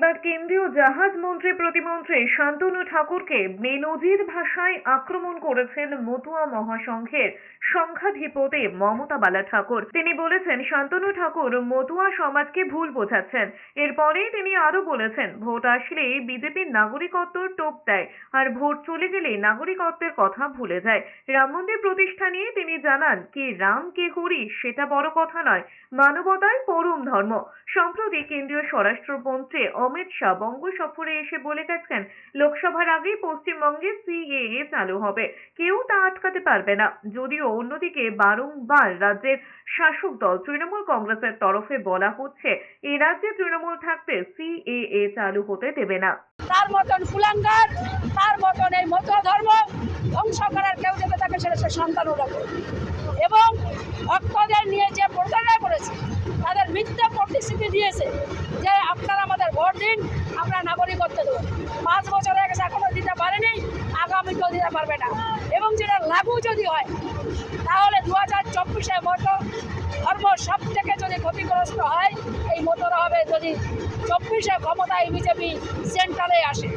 জাহাজ মন্ত্রী প্রতিমন্ত্রী শান্তনু ঠাকুরকে বেনজির ভাষায় আক্রমণ করেছেন মতুয়া মহাসংঘের সংখ্যাধিপতি মমতা বালা ঠাকুর। তিনি বলেছেন, শান্তনু ঠাকুর মতুয়া সমাজকে ভুল বোঝাচ্ছেন। এরপরেই তিনি আরও বলেছেন, ভোট আসলেই বিজেপির নাগরিকত্ব টোপ দেয় আর ভোট চলে গেলে নাগরিকত্বের কথা ভুলে যায়। রাম মন্দির প্রতিষ্ঠা নিয়ে তিনি জানান, কে রাম কে হরি সেটা বড় কথা নয় মানবতায় পরম ধর্ম। সম্প্রতি কেন্দ্রীয় স্বরাষ্ট্রমন্ত্রী অমিত শাহ বঙ্গ সফরে এসে বলে গেছেন, লোকসভার আগেই পশ্চিমবঙ্গে সিএএ চালু হবে। কেউ তা আটকাতে পারবে না। যদিও অন্যদিকে বারংবার রাজ্যের শাসক দল তৃণমূল কংগ্রেসের তরফে বলা হচ্ছে এই রাজ্যে তৃণমূল থাকতে সিএএ চালু হতে দেবে না। তার মতন কুলাঙ্গার তার মতন এই মত ধর্ম ধ্বংস করার কেউ যাতে তাকে সেটা সে সন্তান এবং ভক্তদের নিয়ে যে যে আপনারা আমাদের ভোট দিন, আমরা নাগরিকত্ব দেবো। পাঁচ বছর আগে এখনও এখনও দিতে পারেনি আগামী তো দিতে পারবে না। এবং যেটা লাগু যদি হয়, তাহলে দু হাজার চব্বিশে মতো ধর্ম সব থেকে যদি ক্ষতিগ্রস্ত হয়, এই মতোরা হবে যদি চব্বিশে ক্ষমতায় বিজেপি সেন্টারে আসে।